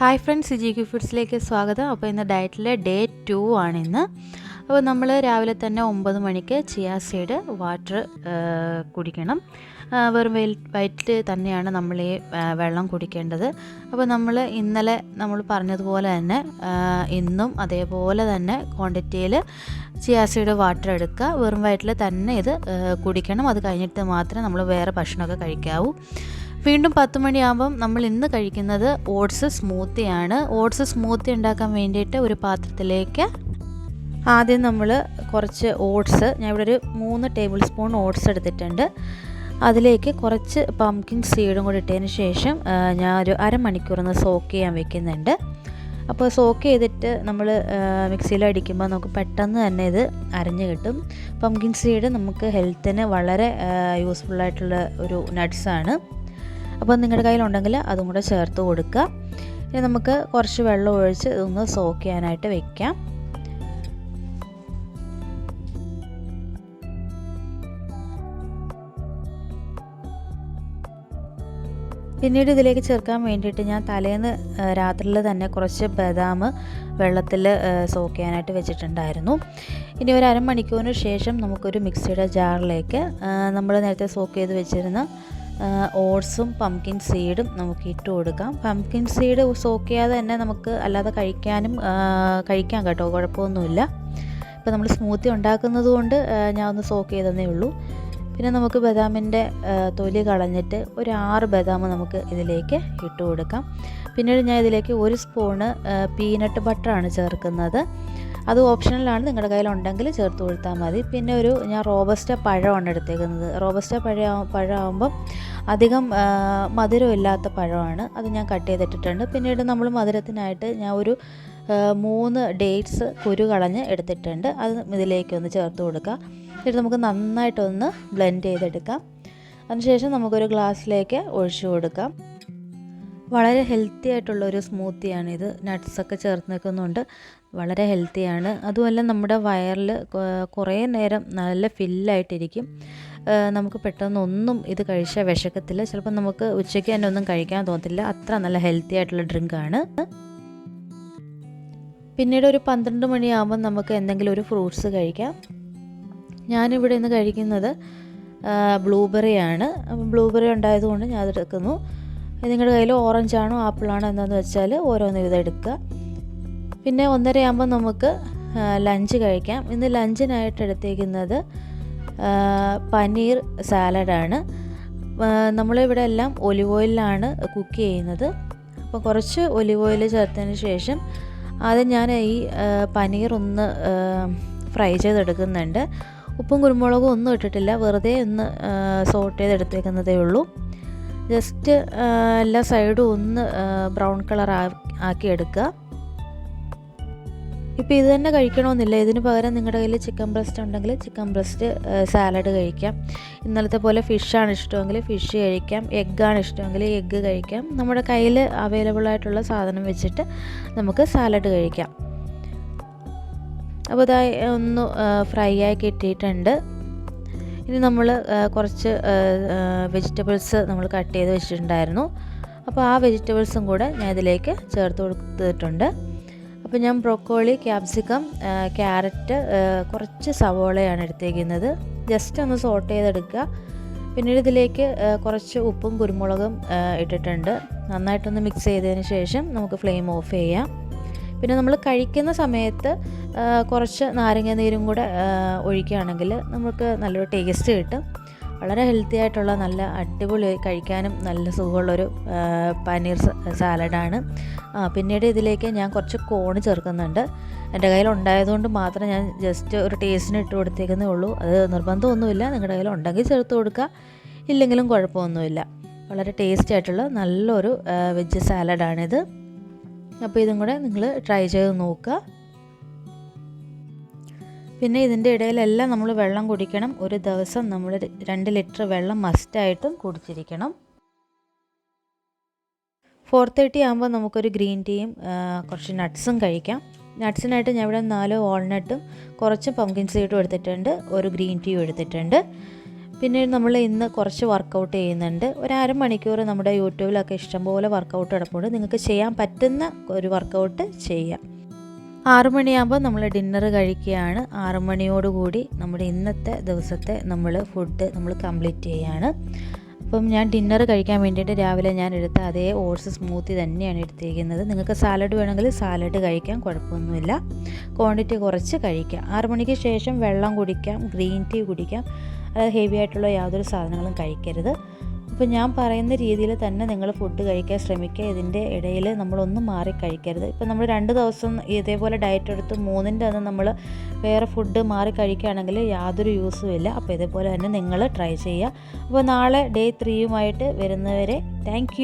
Hi friends G Q ഫുഡ്സിലേക്ക് സ്വാഗതം. അപ്പോൾ ഇന്ന് ഡയറ്റിലെ ഡേ ടു ആണ് ഇന്ന് അപ്പോൾ നമ്മൾ രാവിലെ തന്നെ ഒമ്പത് മണിക്ക് ചിയാ സീഡ് വാട്ടർ കുടിക്കണം. വെറും വെയിൽ വയറ്റിൽ തന്നെയാണ് നമ്മൾ ഈ വെള്ളം കുടിക്കേണ്ടത്. അപ്പോൾ നമ്മൾ ഇന്നലെ നമ്മൾ പറഞ്ഞതുപോലെ തന്നെ ഇന്നും അതേപോലെ തന്നെ ക്വാണ്ടിറ്റിയിൽ ചിയാ സീഡ് വാട്ടർ എടുക്കുക വെറും വയറ്റിൽ തന്നെ ഇത് കുടിക്കണം. അത് കഴിഞ്ഞിട്ട് മാത്രമേ നമ്മൾ വേറെ ഭക്ഷണമൊക്കെ കഴിക്കാവൂ. വീണ്ടും പത്ത് മണിയാകുമ്പം നമ്മൾ ഇന്ന് കഴിക്കുന്നത് ഓട്സ് സ്മൂത്തിയാണ്. ഓട്സ് സ്മൂത്തി ഉണ്ടാക്കാൻ വേണ്ടിയിട്ട് ഒരു പാത്രത്തിലേക്ക് ആദ്യം നമ്മൾ കുറച്ച് ഓട്സ് ഞാൻ ഇവിടെ ഒരു മൂന്ന് ടേബിൾ സ്പൂൺ ഓട്സ് എടുത്തിട്ടുണ്ട്. അതിലേക്ക് കുറച്ച് പംകിൻ സീഡും കൂടി ഇട്ടതിന് ശേഷം ഞാൻ ഒരു അരമണിക്കൂർ ഒന്ന് സോക്ക് ചെയ്യാൻ വെക്കുന്നുണ്ട്. അപ്പോൾ സോക്ക് ചെയ്തിട്ട് നമ്മൾ മിക്സിയിൽ അടിക്കുമ്പോൾ നമുക്ക് പെട്ടെന്ന് തന്നെ ഇത് അരഞ്ഞു കിട്ടും. പംകിൻ സീഡ് നമുക്ക് ഹെൽത്തിന് വളരെ യൂസ്ഫുൾ ആയിട്ടുള്ള ഒരു നട്ട്സാണ് അപ്പോൾ നിങ്ങളുടെ കയ്യിലുണ്ടെങ്കിൽ അതും കൂടെ ചേർത്ത് കൊടുക്കുക. ഇനി നമുക്ക് കുറച്ച് വെള്ളം ഒഴിച്ച് ഇതൊന്ന് സോക്ക് ചെയ്യാനായിട്ട് വെക്കാം. പിന്നീട് ഇതിലേക്ക് ചേർക്കാൻ വേണ്ടിയിട്ട് ഞാൻ തലേന്ന് രാത്രിയിൽ തന്നെ കുറച്ച് ബദാം വെള്ളത്തിൽ സോക്ക് ചെയ്യാനായിട്ട് വെച്ചിട്ടുണ്ടായിരുന്നു. ഇനി ഒരു അരമണിക്കൂറിന് ശേഷം നമുക്കൊരു മിക്സിയുടെ ജാറിലേക്ക് നമ്മൾ നേരത്തെ സോക്ക് ചെയ്ത് വെച്ചിരുന്ന ഓട്സും പംകിൻ സീഡും നമുക്ക് ഇട്ട് കൊടുക്കാം. പംകിൻ സീഡ് സോക്ക് ചെയ്യാതെ തന്നെ നമുക്ക് അല്ലാതെ കഴിക്കാനും കഴിക്കാം കേട്ടോ. കുഴപ്പമൊന്നുമില്ല. ഇപ്പോൾ നമ്മൾ സ്മൂത്തി ഉണ്ടാക്കുന്നത് കൊണ്ട് ഞാൻ ഒന്ന് സോക്ക് ചെയ്തതേ ഉള്ളൂ. പിന്നെ നമുക്ക് ബദാമിന്റെ തൊലി കളഞ്ഞിട്ട് ഒരു ആറ് ബദാം നമുക്ക് ഇതിലേക്ക് ഇട്ട് കൊടുക്കാം. പിന്നീട് ഞാൻ ഇതിലേക്ക് ഒരു സ്പൂണ് പീനട്ട് ബട്ടറാണ് ചേർക്കുന്നത്. അത് ഓപ്ഷണലാണ് നിങ്ങളുടെ കയ്യിലുണ്ടെങ്കിൽ ചേർത്ത് കൊടുത്താൽ മതി. പിന്നെ ഒരു ഞാൻ റോബസ്റ്റ പഴമാണ് എടുത്തേക്കുന്നത്. റോബസ്റ്റ പഴം പഴമാകുമ്പം അധികം മധുരമില്ലാത്ത പഴമാണ്. അത് ഞാൻ കട്ട് ചെയ്തിട്ടിട്ടുണ്ട്. പിന്നീട് നമ്മൾ മധുരത്തിനായിട്ട് ഞാൻ ഒരു മൂന്ന് ഡേറ്റ്സ് കുരു കളഞ്ഞ് എടുത്തിട്ടുണ്ട്. അത് ഇതിലേക്കൊന്ന് ചേർത്ത് കൊടുക്കുക എന്നിട്ട് നമുക്ക് നന്നായിട്ടൊന്ന് ബ്ലെൻഡ് ചെയ്തെടുക്കാം. അതിനുശേഷം നമുക്കൊരു ഗ്ലാസ്സിലേക്ക് ഒഴിച്ചു കൊടുക്കാം. വളരെ ഹെൽത്തി ആയിട്ടുള്ളൊരു സ്മൂത്തിയാണിത്. നട്ട്സൊക്കെ ചേർത്ത് നിൽക്കുന്നുണ്ട്. വളരെ ഹെൽത്തിയാണ് അതുമല്ല നമ്മുടെ വയറിൽ കുറേ നേരം നല്ല ഫില്ലായിട്ടിരിക്കും നമുക്ക് പെട്ടെന്ന് ഒന്നും ഇത് കഴിച്ചാൽ വിശക്കത്തില്ല. ചിലപ്പോൾ നമുക്ക് ഉച്ചയ്ക്ക് തന്നെ ഒന്നും കഴിക്കാൻ തോന്നത്തില്ല. അത്ര നല്ല ഹെൽത്തി ആയിട്ടുള്ള ഡ്രിങ്കാണ് പിന്നീട് ഒരു പന്ത്രണ്ട് മണിയാകുമ്പോൾ നമുക്ക് എന്തെങ്കിലും ഒരു ഫ്രൂട്ട്സ് കഴിക്കാം. ഞാനിവിടെ നിന്ന് കഴിക്കുന്നത് ബ്ലൂബെറി ആണ്. ബ്ലൂബെറി ഉണ്ടായതുകൊണ്ട് ഞാൻ അതെടുക്കുന്നു നിങ്ങളുടെ കയ്യിൽ ഓറഞ്ച് ആണോ ആപ്പിളാണോ എന്താണെന്ന് വെച്ചാൽ ഓരോന്ന് ഇത് എടുക്കുക പിന്നെ ഒന്നര ആകുമ്പോൾ നമുക്ക് ലഞ്ച് കഴിക്കാം. ഇന്ന് ലഞ്ചിനായിട്ട് എടുത്തേക്കുന്നത് പനീർ സാലഡാണ്. നമ്മളിവിടെ എല്ലാം ഒലിവ് ഓയിലാണ് കുക്ക് ചെയ്യുന്നത്. അപ്പോൾ കുറച്ച് ഒലിവ് ഓയിൽ ചേർത്തതിന് ശേഷം ആദ്യം ഞാൻ ഈ പനീർ ഒന്ന് ഫ്രൈ ചെയ്തെടുക്കുന്നുണ്ട്. ഉപ്പും കുരുമുളകും ഒന്നും ഇട്ടിട്ടില്ല. വെറുതെ ഒന്ന് സോട്ട് ചെയ്ത് എടുത്തേക്കുന്നതേ ഉള്ളൂ ജസ്റ്റ് എല്ലാ സൈഡും ഒന്ന് ബ്രൗൺ കളർ ആക്കി എടുക്കുക ഇപ്പോൾ ഇത് തന്നെ കഴിക്കണമെന്നില്ല. ഇതിന് പകരം നിങ്ങളുടെ കയ്യിൽ ചിക്കൻ ബ്രസ്റ്റ് ഉണ്ടെങ്കിൽ ചിക്കൻ ബ്രസ്റ്റ് സാലഡ് കഴിക്കാം. ഇന്നലത്തെ പോലെ ഫിഷാണ് ഇഷ്ടമെങ്കിൽ ഫിഷ് കഴിക്കാം. എഗ്ഗാണ് ഇഷ്ടമെങ്കിൽ എഗ്ഗ് കഴിക്കാം. നമ്മുടെ കയ്യിൽ അവൈലബിൾ ആയിട്ടുള്ള സാധനം വെച്ചിട്ട് നമുക്ക് സാലഡ് കഴിക്കാം. അപ്പോൾ ഇതായി ഒന്ന് ഫ്രൈ ആയി കിട്ടിയിട്ടുണ്ട്. ഇനി നമ്മൾ കുറച്ച് വെജിറ്റബിൾസ് നമ്മൾ കട്ട് ചെയ്ത് വെച്ചിട്ടുണ്ടായിരുന്നു. അപ്പോൾ ആ വെജിറ്റബിൾസും കൂടെ ഞാൻ ഇതിലേക്ക് ചേർത്ത് കൊടുത്തിട്ടുണ്ട്. അപ്പോൾ ഞാൻ ബ്രൊക്കോളി ക്യാപ്സിക്കം ക്യാരറ്റ് കുറച്ച് സവോളയാണ് എടുത്തേക്കുന്നത്. ജസ്റ്റ് ഒന്ന് സോട്ട് ചെയ്തെടുക്കുക. പിന്നീട് ഇതിലേക്ക് കുറച്ച് ഉപ്പും കുരുമുളകും ഇട്ടിട്ടുണ്ട്. നന്നായിട്ടൊന്ന് മിക്സ് ചെയ്തതിന് ശേഷം നമുക്ക് ഫ്ലെയിം ഓഫ് ചെയ്യാം. പിന്നെ നമ്മൾ കഴിക്കുന്ന സമയത്ത് കുറച്ച് നാരങ്ങ നീരും കൂടെ ഒഴിക്കുകയാണെങ്കിൽ നമുക്ക് നല്ലൊരു ടേസ്റ്റ് കിട്ടും. വളരെ ഹെൽത്തി ആയിട്ടുള്ള നല്ല അടിപൊളി കഴിക്കാനും നല്ല സുഖമുള്ളൊരു പനീർ സാലഡാണ്. പിന്നീട് ഇതിലേക്ക് ഞാൻ കുറച്ച് കോണ് ചേർക്കുന്നുണ്ട്. എന്റെ കയ്യിൽ ഉണ്ടായതുകൊണ്ട് മാത്രം ഞാൻ ജസ്റ്റ് ഒരു ടേസ്റ്റിന് ഇട്ട് കൊടുത്തേക്കുന്നേ ഉള്ളൂ. അത് നിർബന്ധമൊന്നുമില്ല. നിങ്ങളുടെ കയ്യിൽ ഉണ്ടെങ്കിൽ ചേർത്ത് കൊടുക്കുക. ഇല്ലെങ്കിലും കുഴപ്പമൊന്നുമില്ല. വളരെ ടേസ്റ്റി ആയിട്ടുള്ള നല്ലൊരു വെജ് സാലഡാണിത്. അപ്പോൾ ഇതും കൂടെ നിങ്ങൾ ട്രൈ ചെയ്ത് നോക്കുക. പിന്നെ ഇതിന്റെ ഇടയിലെല്ലാം നമ്മൾ വെള്ളം കുടിക്കണം. ഒരു ദിവസം നമ്മൾ രണ്ട് ലിറ്റർ വെള്ളം മസ്റ്റായിട്ടും കുടിച്ചിരിക്കണം. ഫോർ തേർട്ടി ആകുമ്പോൾ നമുക്കൊരു ഗ്രീൻ ടീയും കുറച്ച് നട്ട്സും കഴിക്കാം. നട്ട്സിനായിട്ട് ഞാൻ ഇവിടെ നാല് വാൾനട്ടും കുറച്ച് പംകിൻ സീഡും എടുത്തിട്ടുണ്ട്. ഒരു ഗ്രീൻ ടീയും എടുത്തിട്ടുണ്ട്. പിന്നെ നമ്മൾ ഇന്ന് കുറച്ച് വർക്കൗട്ട് ചെയ്യുന്നുണ്ട്. ഒരു അരമണിക്കൂർ നമ്മുടെ യൂട്യൂബിലൊക്കെ ഇഷ്ടംപോലെ വർക്കൗട്ട് കിടപ്പുണ്ട്. നിങ്ങൾക്ക് ചെയ്യാൻ പറ്റുന്ന ഒരു വർക്കൗട്ട് ചെയ്യാം. ആറു മണിയാകുമ്പോൾ നമ്മൾ ഡിന്നർ കഴിക്കുകയാണ്. ആറു മണിയോടുകൂടി നമ്മുടെ ഇന്നത്തെ ദിവസത്തെ നമ്മൾ ഫുഡ് നമ്മൾ കംപ്ലീറ്റ് ചെയ്യുകയാണ് അപ്പം ഞാൻ ഡിന്നർ കഴിക്കാൻ വേണ്ടിയിട്ട് രാവിലെ ഞാൻ എടുത്ത അതേ ഓട്സ് സ്മൂത്തി തന്നെയാണ് എടുത്തിരിക്കുന്നത്. നിങ്ങൾക്ക് സാലഡ് വേണമെങ്കിൽ സാലഡ് കഴിക്കാം കുഴപ്പമൊന്നുമില്ല. ക്വാണ്ടിറ്റി കുറച്ച് കഴിക്കാം. ആറു മണിക്ക് ശേഷം വെള്ളം കുടിക്കാം ഗ്രീൻ ടീ കുടിക്കാം. അത് ഹെവി ആയിട്ടുള്ള യാതൊരു സാധനങ്ങളും കഴിക്കരുത്. അപ്പോൾ ഞാൻ പറയുന്ന രീതിയിൽ തന്നെ നിങ്ങൾ ഫുഡ് കഴിക്കാൻ ശ്രമിക്കുക. ഇതിന്റെ ഇടയിൽ നമ്മളൊന്നും മാറി കഴിക്കരുത്. ഇപ്പോൾ നമ്മൾ രണ്ട് ദിവസം ഇതേപോലെ ഡയറ്റ് എടുത്ത് മൂന്നിന്റെ അന്ന് നമ്മൾ വേറെ ഫുഡ് മാറി കഴിക്കുകയാണെങ്കിൽ യാതൊരു യൂസും ഇല്ല. അപ്പോൾ ഇതേപോലെ തന്നെ നിങ്ങൾ ട്രൈ ചെയ്യുക. അപ്പോൾ നാളെ ഡേ ത്രീയുമായിട്ട് വരുന്നവരെ താങ്ക്